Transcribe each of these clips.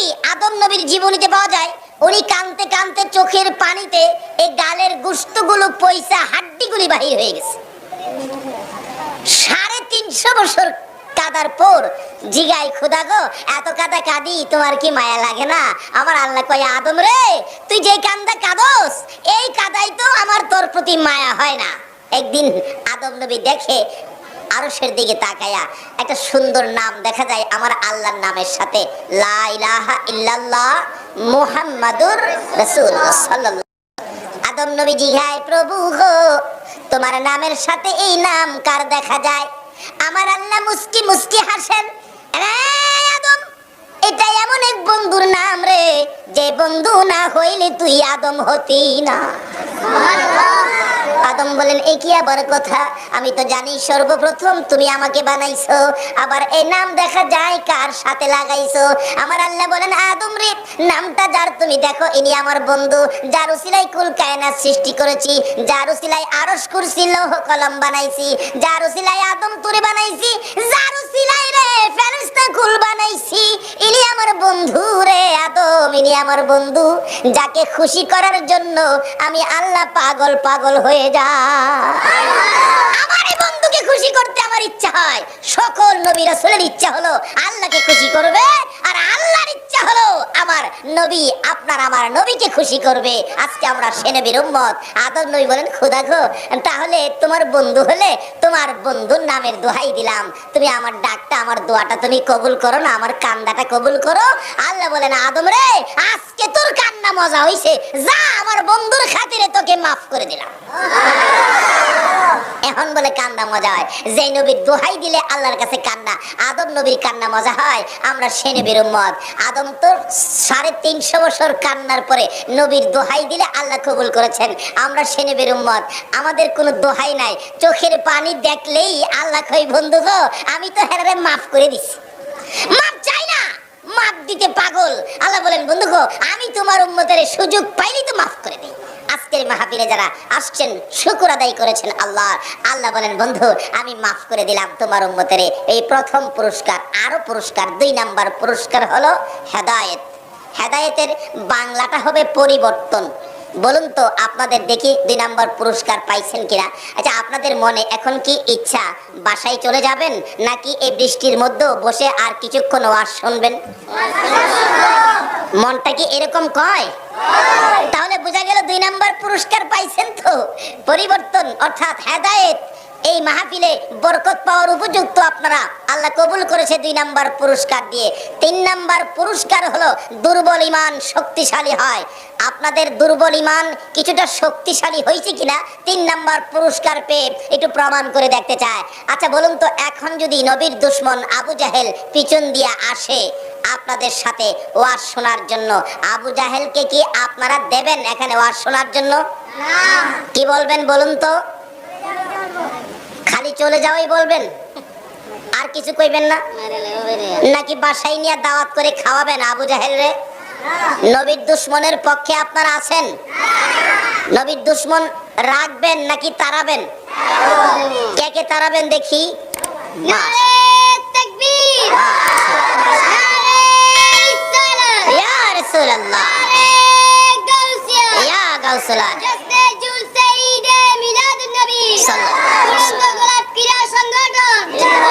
কি আদম নবীর জীবনীতে পাওয়া যায়? উনি কানতে কানতে চোখের পানিতে এই গালের গুস্তগুলো পয়সা হাড্ডিগুলি বাহির হয়ে গেছে। সাড়ে তিনশো বছর কাদার পর, জিগাই খুদা গো, এত কাদা কাঁদি, তোমার কি মায়া লাগে না? আমার আল্লাহ কয়, আদম রে, তুই যে কান্দা কাঁদস, এই কাদাই তো আমার তোর প্রতি মায়া হয় না। একদিন আদম নবী দেখে আরশের দিকে তাকায়া একটা সুন্দর নাম দেখা যায় আমার আল্লাহর নামের সাথে। লা ইলাহা মুহাম্মাদুর আদম নবী জিঘায় প্রভু গো, তোমার নামের সাথে এই নাম কার দেখা যায়? আমার আল্লাহ মুস্কি মুস্কি হাসেন আদম এটা এমন এক বন্ধুর নাম রে, যে বন্ধু না হইলে তুই আদম হতি না। আদম বলেন এ কি আবার কথা? আমি তো জানি সর্বপ্রথম তুমি আমাকে বানাইছো। আবার এই নাম দেখা যায় কার সাথে লাগাইছো? আমার আল্লাহ বলেন, আদম রে, নামটা যার তুমি দেখো, ইনি আমার বন্ধু। যার উসিলাই কুল কায়নাত সৃষ্টি করেছি, যার উসিলাই আরশ কুরসি, লৌহ কলম বানাইছি, যার উসিলাই আদম তুরে বানাইছি ইনি আমার বন্ধু, যাকে খুশি করার জন্য আমি আল্লাহ পাগল পাগল হয়ে যা। আমার এই বন্ধুকে খুশি করতে আমার ইচ্ছা হয়। সকল নবী রাসূলের ইচ্ছা হলো আল্লাহকে খুশি করবে, আর আল্লাহর ইচ্ছা হলো আমার নবী আপনার আমার নবীকে খুশি করবে। আজকে আমরা সে উম্মত। আদম নবী বলেন, খোদা গো, তাহলে তোমার বন্ধু হলে তোমার বন্ধুর নামের দোহাই দিলাম। তুমি আমার ডাকটা, আমার দোয়াটা তুমি কবুল করো না, আমার কান্দাটা কবুল করো। আল্লাহ বলেন, আদম রে আজকে তোর কান্না মজা হইছে। যা আমার বন্ধুর খাতিরে তোকে মাফ করে দিলাম। এখন বলে কান্না মজা হয়। যে নবীর দোহাই দিলে আল্লাহর কাছে কান্না, আদম নবীর কান্না মজা হয়, আমরা সে নবীর উম্মত। আদম তো সাড়ে তিনশো বছর কান্নার পরে নবীর দোহাই দিলে আল্লাহ কবুল করেছেন। আমরা সে নবীর উম্মত। আমাদের কোনো দোহাই নাই। চোখের পানি দেখলেই আল্লাহ কই বন্ধু গো, আমি তো হেরারে মাফ করে দিছি। মাফ দিতে পাগল। আল্লাহ বলেন, বন্ধু গো, আমি তোমার উম্মতের সুযোগ পাইলেই তো মাফ করে দিই। আজকের মাহাবীরে যারা আসছেন, শুকুর আদায় করেছেন আল্লাহ। আল্লাহ বলেন, বন্ধু, আমি মাফ করে দিলাম তোমার উম্মতের এই প্রথম পুরস্কার, আরও পুরস্কার, দুই নাম্বার পুরস্কার হলো হেদায়েত। হেদায়েতের বাংলাটা হবে পরিবর্তন। বলুন তো, আপনাদের দেখি দুই নাম্বার পুরস্কার পাইছেন কিনা? আচ্ছা আপনাদের মনে এখন কি ইচ্ছা বাসায় চলে যাবেন, নাকি এই বৃষ্টির মধ্যে বসে আর কিছুক্ষণ ওয়াজ শুনবেন? মনটা কি এরকম কয়? তাহলে বোঝা গেল দুই নাম্বার পুরস্কার পাইছেন তো। পরিবর্তন, অর্থাৎ হেদায়েত। এই মাহফিলে বরকত পাওয়ার উপযুক্ত আপনারা। আল্লাহ কবুল করেছে দুই নাম্বার পুরস্কার দিয়ে। তিন নাম্বার পুরস্কার হলো দুর্বল ইমান শক্তিশালী হয়। আপনাদের দুর্বল ইমান কিছুটা শক্তিশালী হয়েছে কিনা তিন নাম্বার পুরস্কার পেয়ে একটু প্রমাণ করে দেখতে চায়। আচ্ছা বলুন তো এখন যদি নবীর দুশ্মন আবু জাহেল পিছন দিয়ে আসে আপনাদের সাথে ওয়াজ শোনার জন্য আবু জাহেলকে কি আপনারা দেবেন এখানে ওয়াজ শোনার জন্য? কি বলবেন বলুন তো? খালি চলে যাওয়াই বলবেন? আর কিছু কইবেন না? নাকি বাসায় নিয়ে দাওয়াত করে খাওয়াবেন আবু জাহেল রে? নবীর দুশ্মনের পক্ষে আপনারা আছেন? নবীর দুশ্মন রাখবেন নাকি তাড়াবেন? কে কে তাড়াবেন দেখি?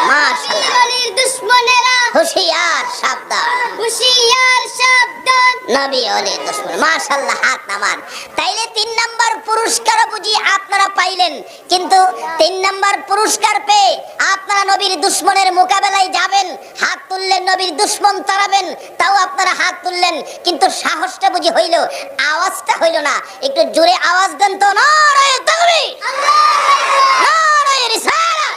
মাস। রাসূলুল্লাহ গাউসুল্লাহ হুশিয়ার সাবধান। নবী অলি দুশ্মন মাশাআল্লাহ হাত নামান। তাইলে তিন নাম্বার পুরস্কার বুঝি আপনারা পাইলেন কিন্তু তিন নাম্বার পুরস্কার পেয়ে আপনারা নবীর দুশ্মনের মোকাবেলায় যাবেন হাত তুললেন নবীর দুশ্মন তাড়াবেন তাও আপনারা হাত তুললেন কিন্তু সাহসটা বুঝি হইল আওয়াজটা হইল না। একটু জোরে আওয়াজ দেন তো তাকবীর। রিসালাত নারায়ে গাউসিয়া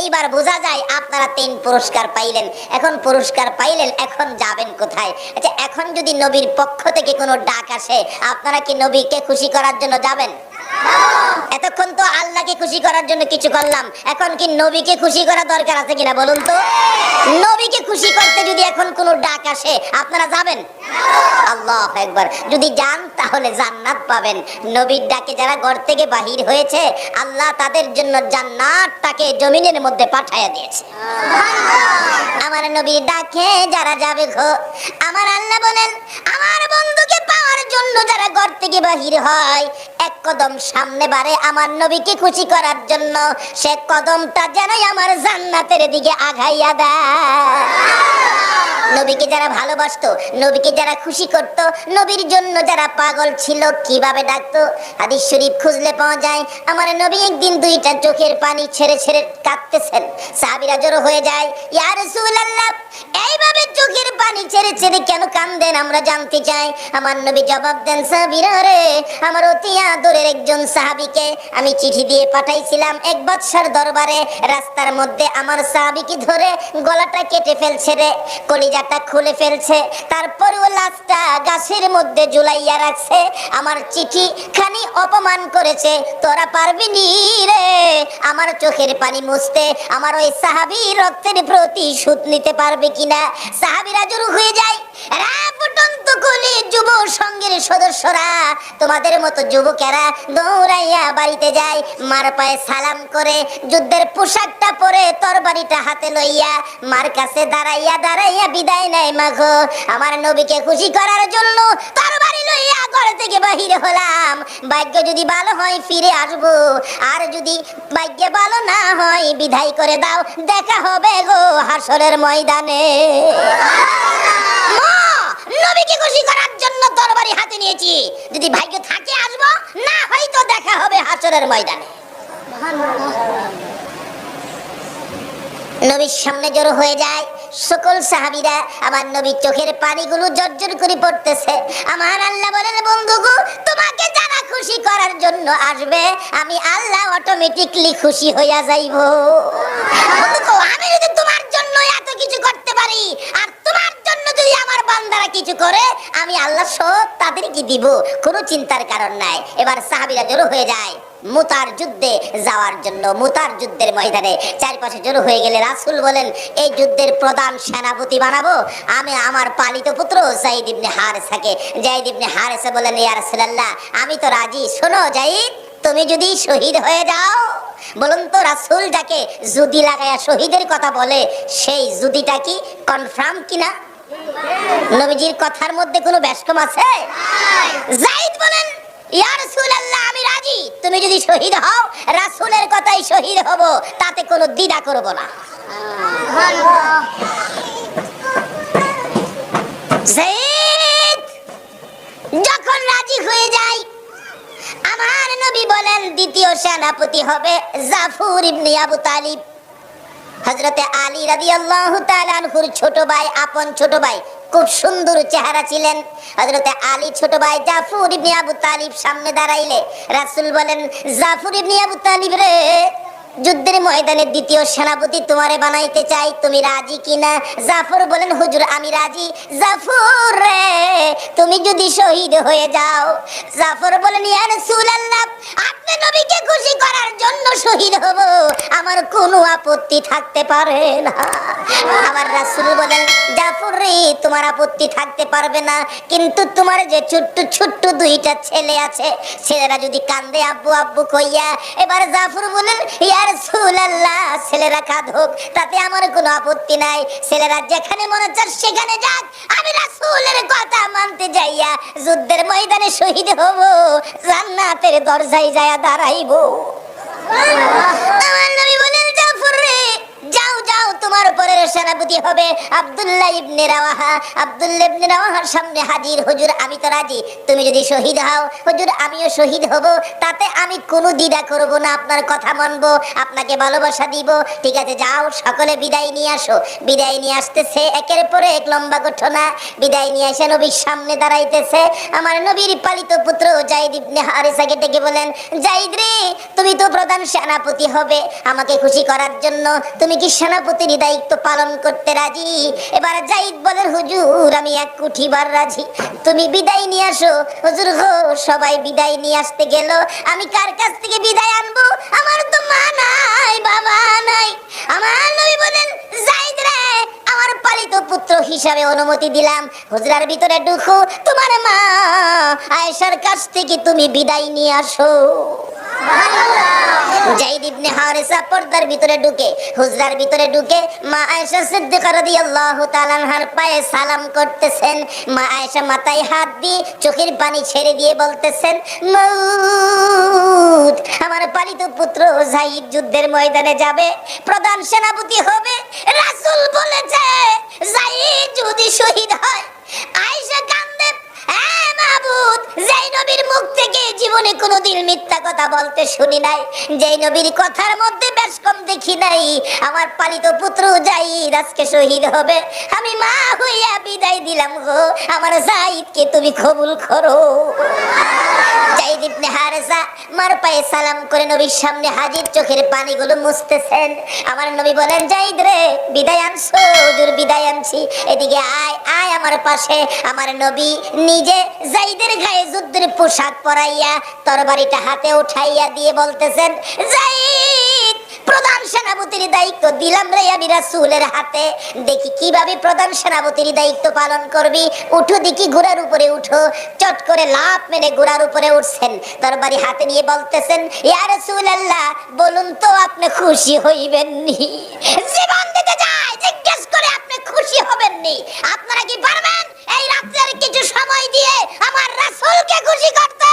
এইবার বোঝা যায় আপনারা তিন পুরস্কার পাইলেন। এখন পুরস্কার পাইলেন, এখন যাবেন কোথায়? আচ্ছা এখন যদি নবীর পক্ষ থেকে কোনো ডাক আসে, আপনারা কি নবীকে খুশি করার জন্য যাবেন? এতক্ষণ তো আল্লাহকে খুশি করার জন্য কিছু করলাম। এখন কি নবীকে খুশি করা দরকার আছে কিনা বলুন তো? নবীকে খুশি করতে যদি এখন কোনো ডাক আসে, আপনারা যাবেন? আল্লাহ একবার যদি যান, তাহলে জান্নাত পাবেন। নবীর ডাকে যারা ঘর থেকে বাহির হয়েছে, আল্লাহ তাদের জন্য জান্নাতটাকে জমিনের মধ্যে পাঠাইয়া দিয়েছে। আমার নবীর ডাকে, যারা যাবে গো আমার আল্লাহ বলেন, আমার বন্ধুকে পাওয়ার জন্য যারা ঘর থেকে বাহির হয়, এক কদম সামনে বাড়ে আমার নবীকে খুশি করার জন্য সে কদমটা যেনই আমার জান্নাতের দিকে আগাইয়া দেয়। নবীকে যারা ভালোবাসতো, নবীকে যারা খুশি করত, নবীর জন্য যারা পাগল ছিল কীভাবে ডাকতো? হাদিস শরীফ খুঁজলে পাওয়া যায়, আমার নবী একদিন দুইটা চোখের পানি ছেড়ে ছেড়ে কাঁদতেছেন। সাহাবীরা জড়ো হয়ে যায়, ইয়া রাসূলুল্লাহ, এইভাবে চোখের পানি ছেড়ে ছেড়ে কেন কান্দেন? আমরা জানতে চাই। আমার নবী জবাব দেন, সাহাবীরা রে, আমার অতি আদরের একজন সাহাবীকে আমি চিঠি দিয়ে পাঠাইছিলাম এক বাদশার দরবারে। রাস্তার মধ্যে আমার সাহাবীকে ধরে গলাটা কেটে ফেলছে রে, কলিজাটা খুলে ফেলছে। তারপরেও লাশটা গাছের মধ্যে ঝুলাইয়া রাখছে। আমার চিঠি খানি অপমান করেছে। তোরা পারবি নি রে? আমার চোখের পানি মুছতে আমার ওই সাহাবী রক্তের প্রতি প্রতিশোধ নিতে পারবে কিনা? সাহাবীরা জড়ো হয়ে যায় রাপটন্ত কলি যুব সঙ্গের সদস্যরা। তোমাদের মতো যুবকেরা দৌড়াইয়া বাড়িতে যায় মার পায়ে সালাম করে যুদ্ধের পোশাকটা পরে তরবারিটা হাতে লইয়া মার কাছে দাঁড়াইয়া দাঁড়াইয়া বিদায় নেয় মাঘো আমার নবীকে খুশি করার জন্য তরবারি লইয়া ঘর থেকে বাহির হলাম। ভাগ্য যদি ভালো হয় ফিরে আসব। আর যদি ভাগ্য ভালো না হয় বিদায় করে দাও, দেখা হবে গো হাসরের ময়দানে। নবীকে খুশি করার জন্য তরবারি হাতে নিয়েছি। যদি ভাগ্য থাকে আসব না হয়তো দেখা হবে হাসরের ময়দানে। নবীর সামনে জড়ো হয়ে যায়। সকল সাহাবীরা আমার নবীর চোখের পানিগুলো জর্জর করে পড়তেছে। আমার আল্লাহ বলেন, বন্ধুগো, তোমাকে যারা খুশি করার জন্য আসবে, আমি আল্লাহ অটোমেটিকলি খুশি হইয়া যাইব। আমি যদি তোমার জন্য এত কিছু করতে পারি, আর তোমার জন্য যদি আমার বান্দারা কিছু করে, আমি আল্লাহ সব তাদেরকে দিব। কোনো চিন্তার কারণ নাই। এবার সাহাবীরা জড়ো হয়ে যায়। মুতার যুদ্ধে যাওয়ার জন্য মুতার যুদ্ধের ময়দানে চারপাশে জড়ো হয়ে গেলে রাসূল বলেন এই যুদ্ধের প্রধান সেনাপতি বানাবো। আমি আমার পালিত পুত্র জাইদ ইবনে হারেসাকে। জাইদ ইবনে হারেসা বলেন ইয়া রাসূলুল্লাহ আমি তো রাজি। শোনো জাইদ তুমি যদি শহীদ হয়ে যাও বলুন তো রাসূল যাকে জুদি লাগায়া শহীদের কথা বলে সেই জুদিটা কি কনফার্ম কিনা? নবীজির কথার মধ্যে কোনো ব্যস্তম আছে? জাইদ বলেন আমি রাজি। তুমি যদি শহীদ হও কথাই শহীদ হব, তাতে কোনো দ্বিধা না। যখন রাজি হয়ে যায় আমার নবী বলেন, দ্বিতীয় সেনাপতি হবে জাফর ইবনে আবু তালিব। হজরতে আলী রাদি আল্লাহ তালানহুর ছোট ভাই, আপন ছোট ভাই, খুব সুন্দর চেহারা ছিলেন। হজরতে আলী ছোট ভাই জাফর ইবনে আবু তালিব সামনে দাঁড়াইলে রাসুল বলেন, জাফর ইবনে আবু তালিব রে যুদ্ধের ময়দানে দ্বিতীয় সেনাপতি তোমারে বানাইতে চাই, তুমি রাজি কিনা? জাফর বলেন, হুজুর, আমি রাজি। জাফর রে, তুমি যদি শহীদ হয়ে যাও, জাফর বলেন, ইয়া রাসূলুল্লাহ, আপনি নবীকে খুশি করার জন্য শহীদ হব। আমার কোনো আপত্তি থাকতে পারে না। আমার রাসূল বলেন, জাফর রে, তোমার আপত্তি থাকতে পারবে না, কিন্তু তোমার যে ছোট্ট ছোট্ট দুইটা ছেলে আছে, ছেলেরা যদি কান্দে, আব্বু আব্বু কইয়া। এবার জাফর বলেন, ইয়া রাসূলুল্লাহ ছেলেরা কাঁদুক তাতে আমার কোনো আপত্তি নাই। ছেলেরা যেখানে মনে চায় সেখানে যাক। আমি রাসূলের কথা মানতে যাইয়া যুদ্ধের ময়দানে শহীদ হব জান্নাতের দরজায় যায়া দাঁড়াইবো। আমার নবী বলেন তোমার পরের সেনাপতি হবে আব্দুল্লাহ ইবনে রাওয়াহা। আব্দুল্লাহ ইবনে রাওয়াহার সামনে হাজির, হুজুর, আমি তো রাজি। তুমি যদি শহীদ হও, হুজুর, আমিও শহীদ হব। তাতে আমি কোনো দ্বিধা করব না, আপনার কথা মানব, আপনাকে ভালোবাসা দিব। ঠিক আছে, যাও, সকলে বিদায় নিয়ে আসো। বিদায় নিয়ে আসতেছে একের পরে এক লম্বা ঘটনা। বিদায় নিয়ে এসে নবীর সামনে দাঁড়াইতেছে। আমার নবীর পালিত পুত্র জাইদ ইবনে হারিসাকে ডেকে বলেন, জাইদ রে, তুমি তো প্রধান সেনাপতি হবে। আমাকে খুশি করার জন্য তুমি কি সেনাপতি প্রতিটি দায়িত্ব পালন করতে রাজি। এবার জাইদ বলেন, হুজুর, আমি এক কুঠিবার রাজি। তুমি বিদায় নিয়ে আসো। হুজুর গো, সবাই বিদায় নিয়ে আসতে গেল। আমি কার কাছ থেকে বিদায় আনব? আমার তো মা নাই, বাবা নাই। আমার নবী বলেন, জাইদ রে আমার পালিত পুত্র হিসাবে অনুমতি দিলাম। হুজরার ভিতরে ঢুকো তোমার মা আয়েশার কাছ থেকে তুমি বিদায় নিয়ে আসো। জাইদ ইবনে হারিসা পর্দার ভিতরে ঢুকে হুজরার ভিতরে ঢুকে মা আয়েশা সিদ্দিকা রাদিয়াল্লাহু তাআলা পায়ে সালাম করতেছেন। মা আয়েশা মাথায় হাত দিয়ে চোখের পানি ছেড়ে দিয়ে বলতেছেন মউত আমার পালিত পুত্র জাইদ যুদ্ধের ময়দানে যাবে প্রধান সেনাপতি হবে রাসূল বলেছে। জাইদ যদি শহীদ হয়, আয়েশা কান্দে হ্যাঁ মাহবুদ, যেই নবীর মুখ থেকে জীবনে কোনোদিন মিথ্যা কথা বলতে শুনি নাই, যেই নবীর কথার মধ্যে বেশ কম দেখি নাই, আমার পালিত পুত্র যাই আজকে শহীদ হবে, আমি মা হইয়া বিদায় দিলাম গো, আমার জাইদকে তুমি কবুল করো। জাইদ হারেসা পায়ে সালাম করে নবীর সামনে হাজির, চোখের পানিগুলো মুছতেছেন। আমার নবী বলেন জাইদ রে, বিদায় আনছো, হুজুর, বিদায় আনছি। এদিকে আয় আয় আমার পাশে। আমার নবী নিজে জাইদের গায়ে যুদ্ধের পোশাক পরাইয়া তরবারিটা হাতে উঠাইয়া দিয়ে বলতেছেন জাইদ প্রধান সেনাপতির দায়িত্ব দিলাম রে আমি রাসূলের হাতে। দেখি কীভাবে প্রধান সেনাপতির দায়িত্ব পালন করবি। উঠো দেখি ঘোড়ার উপরে উঠো। চট করে লাভ মেরে ঘোড়ার উপরে উঠছেন। তরবারি হাতে নিয়ে বলতেছেন রাসূলুল্লাহ, বলুন তো আপনি খুশি হইবেন নি? জীবন দিতে যায় জিজ্ঞেস করে আপনি খুশি হবেন নি। আপনারা কি পারবেন? এই রাত্রের কিছু সময় দিয়ে আমার রাসূলকে খুশি করতে।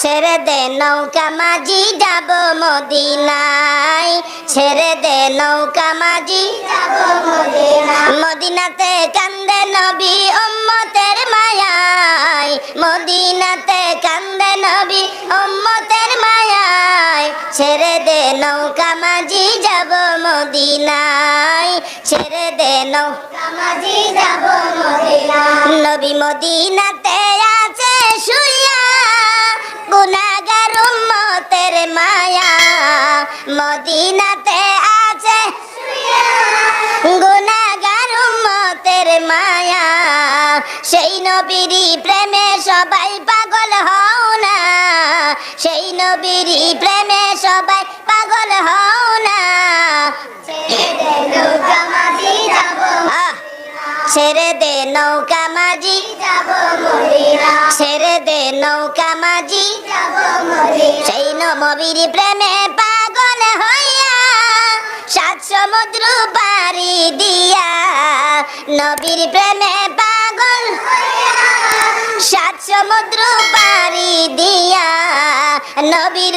ছেড়ে দে নৌকা মাঝি, যাব মদিনায়। ছেড়ে দে নৌকা মাঝি, যাব মদিনা মদিনাতে কান্দে নবী উম্মতের মায়ায়। মদিনাতে কান্দে নবী উম্মতের মায়ায়। ছেড়ে দে নৌকা মাঝি, যাব মদিনায়। ছেড়ে দে নৌকা কামাজি যাব মদিনা নবী মদিনাতে আছে শুইয়া। গুনাগার উম্মতের মায়া। মদিনাতে আছে। গুনাগার উম্মতের মায়া। সেই নবীরই প্রেমে সবাই পাগল হও না। সেই নবীরই প্রেমে সবাই পাগল হও না। ছেড়ে দে নৌকা মাঝি। যাব মদিনা ছেড়ে দে নৌকা মাঝি। যাব মদিনা সেই নবীর প্রেমে পাগল হইয়া সাত সমুদ্র পারি দিয়া নবীর প্রেমে পাগল সাত সমুদ্র পারি দিয়া নবীর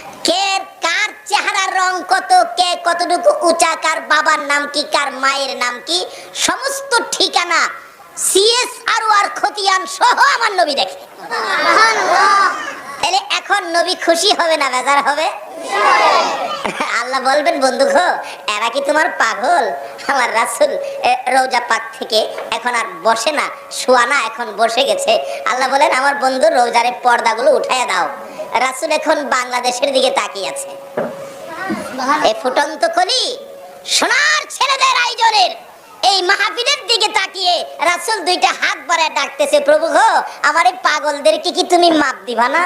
চেহারার রং কত, কে কতটুকু উঁচা, কার বাবার নাম কি, কার মায়ের নাম কি, সমস্ত ঠিকানা সিএস আর আর খতিয়ান সহ আমার নবী দেখে। তাহলে এখন নবী খুশি হবে না, বেজার হবে? আল্লাহ বলবেন, বন্ধু গো, এরা কি তোমার পাগল? আমার রাসুল রোজা পাক থেকে এখন আর বসে না, শোয়া না, এখন বসে গেছে। আল্লাহ বলেন, আমার বন্ধু, রোজারে পর্দাগুলো উঠাইয়া দাও। রাসুল এখন বাংলাদেশের দিকে তাকিয়ে আছে। এ ফুটন্ত কলি, সোনার ছেলেদের আয়োজনের এই মাহফিলের দিকে তাকিয়ে রাসূল দুইটা হাত বাড়ায় ডাকতেছে, প্রভু গো, আমার এই পাগলদেরকে কি তুমি মাপ দিবা না?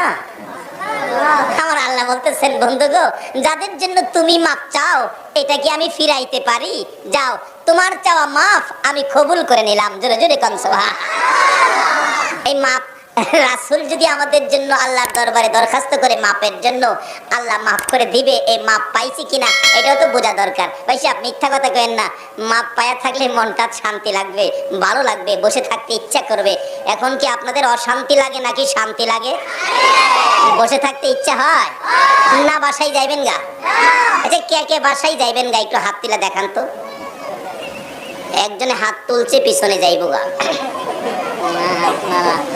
আমার আল্লাহ বলতেছেন, বন্ধু গো, যাদের জন্য তুমি মাপ চাও, এটা কি আমি ফিরাইতে পারি? যাও, তোমার চাওয়া মাফ আমি কবুল করে নিলাম। জোরে জোরে কনসভা এই মাপ রাসুল যদি আমাদের জন্য আল্লাহর দরবারে দরখাস্ত করে মাপের জন্য আল্লাহ মাফ করে দিবে, এই মাপ পাইছি কিনা, এটাও তো বোঝা দরকার। ভাই সাহেব, মিথ্যা কথা কেন না। মাপ পায়া থাকলে মনটা শান্তি লাগবে, ভালো লাগবে, বসে থাকতে ইচ্ছা করবে। এখন কি আপনাদের অশান্তি লাগে নাকি শান্তি লাগে? বসে থাকতে ইচ্ছা হয়? না, বাসায় যাইবেন গা। আচ্ছা কে কে বাসায় যাইবেন গা? একটু হাত তুলে দেখান তো। একজনে হাত তুলছে, পিছনে যাইবো গা।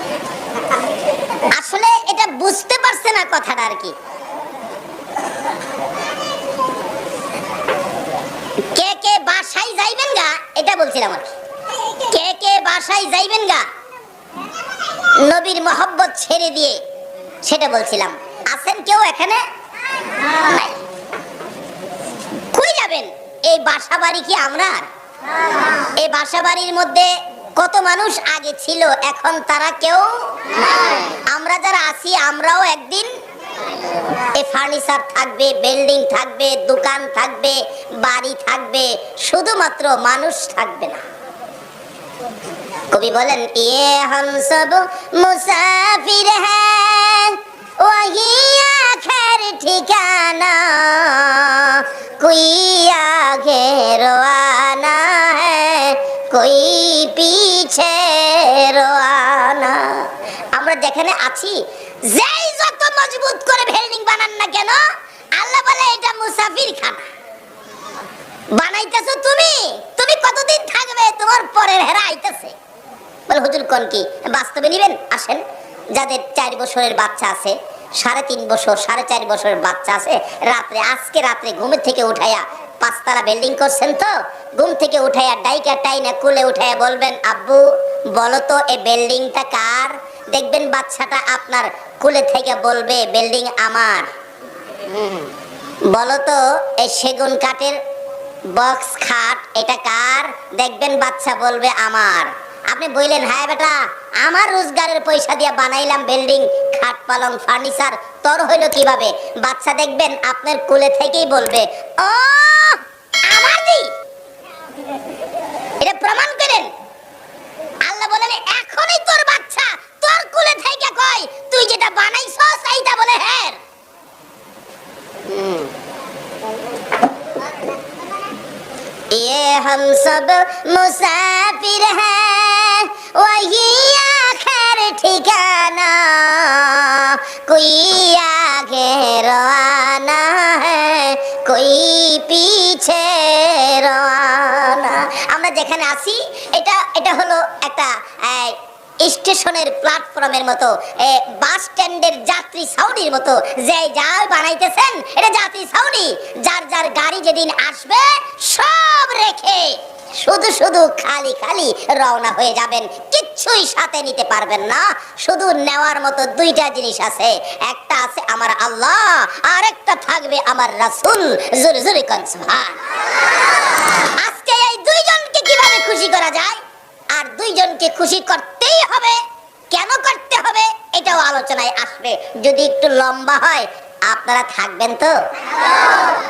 আসলে এটা বুঝতে পারছে না কথাটা আর কি। কে কে বাসায় যাইবেন গা? এটা বলছিলাম আর কে। কে বাসায় যাইবেন গা? নবীর মোহব্বত ছেড়ে দিয়ে সেটা বলছিলাম। আছেন কেউ এখানে? কই যাবেন? এই বাসা বাড়ি কি আমরা? এই বাসা বাড়ির মধ্যে কত মানুষ আগে ছিল, এখন তারা কেউ আমরা যারা আছি, আমরাও একদিন ফার্নিচার থাকবে বিল্ডিং থাকবে, দোকান থাকবে, বাড়ি থাকবে, শুধুমাত্র মানুষ থাকবে না। কবি বলেন ইয়ে হম সব মুসাফির হ্যাঁ ঠিকানা, কুইয়া ঘেরোয়ানা। আমরা যেখানে আছি, যেই যত মজবুত করে ভেল্ডিং বানান না কেন, আল্লাহ বলে এটা মুসাফির খানা বানাইতেছো তুমি তুমি কতদিন থাকবে? তোমার পরে হেরা আইতেছে। বলে, হুজুর, কোন কি? বাস্তবে নিবেন? আসেন। যাদের চার বছরের বাচ্চা আছে সাড়ে তিন বছর, সাড়ে চার বছরের বাচ্চা আছে। রাত্রে, আজকে রাত্রে ঘুমের থেকে উঠাইয়া পাঁচতলা বিল্ডিং করছেন তো? ঘুম থেকে উঠাইয়া ডাইকা টাইনা কুলে উঠাইয়া বলবেন, আব্বু বলো তো এই বিল্ডিংটা কার? দেখবেন বাচ্চাটা আপনার কুলে থেকে বলবে বিল্ডিং আমার। বলো তো এই সেগুন কাঠের বক্স খাট, এটা কার? দেখবেন বাচ্চা বলবে, আমার। আপনি বললেন হ্যাঁ বেটা আমার রোজগারের পয়সা দিয়ে বানাইলাম বিল্ডিং খাট পালং ফার্নিচার তোর হইলো কিভাবে বাচ্চা দেখবেন আপনার কোলে থেকেই বলবে ও আমার দি এটা প্রমাণ করেন আল্লাহ বলেন এখনই তোর বাচ্চা তোর কোলে থেকে কয় তুই যেটা বানাইছস এইটা বলে হ্যাঁ ये हम सब मुसाफिर हैं ওই আখের ঠিকানা কই আগে রানা কই পিছে রানা আমরা যেখানে আসি এটা এটা হলো একটা স্টেশনের প্ল্যাটফর্মের মতো বাস স্ট্যান্ডের যাত্রী সাউনির মতো। যে যা বানাইতেছেন, এটা যাত্রী সাউনি যার যার গাড়ি যেদিন আসবে, সব রেখে শুধু শুধু খালি খালি রওনা হয়ে যাবেন। কিচ্ছুই সাথে নিতে পারবেন না। শুধু নেওয়ার মতো দুইটা জিনিস আছে। একটা আছে আমার আল্লাহ আর একটা থাকবে আমার রাসুল। জুরি জুরি আজকে এই দুইজনকে কীভাবে খুশি করা যায়? আর দুইজনকে খুশি করতেই হবে। কেন করতে হবে? এটাও আলোচনায় আসবে। যদি একটু লম্বা হয়, আপনারা থাকবেন তো?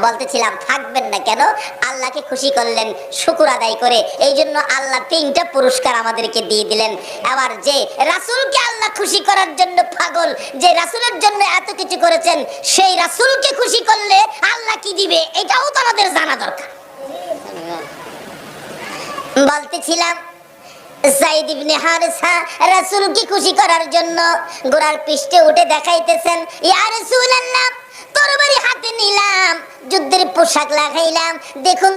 বলতেছিলাম, থাকবেন না কেন? আল্লাহকে খুশি করলেন, শুকুর আদায় করে। এই জন্য আল্লাহ তিনটা পুরস্কার আমাদেরকে দিয়ে দিলেন। আবার যে রাসূলকে আল্লাহ খুশি করার জন্য পাগল, যে রাসূলের জন্য এত কিছু করেছেন, সেই রাসূলকে খুশি করলে আল্লাহ কি দিবে? এটাও তো আমাদের জানা দরকার। বলতেছিলাম সাইদ ইবনে হারিসা রাসূলকে খুশি করার জন্য গোড়ার পৃষ্ঠে উঠে দেখাইতেছেন, ইয়া রাসূলুল্লাহ তরবারি হাতে নিলাম, যুদ্ধের পোশাক লাগাইলাম, দেখুন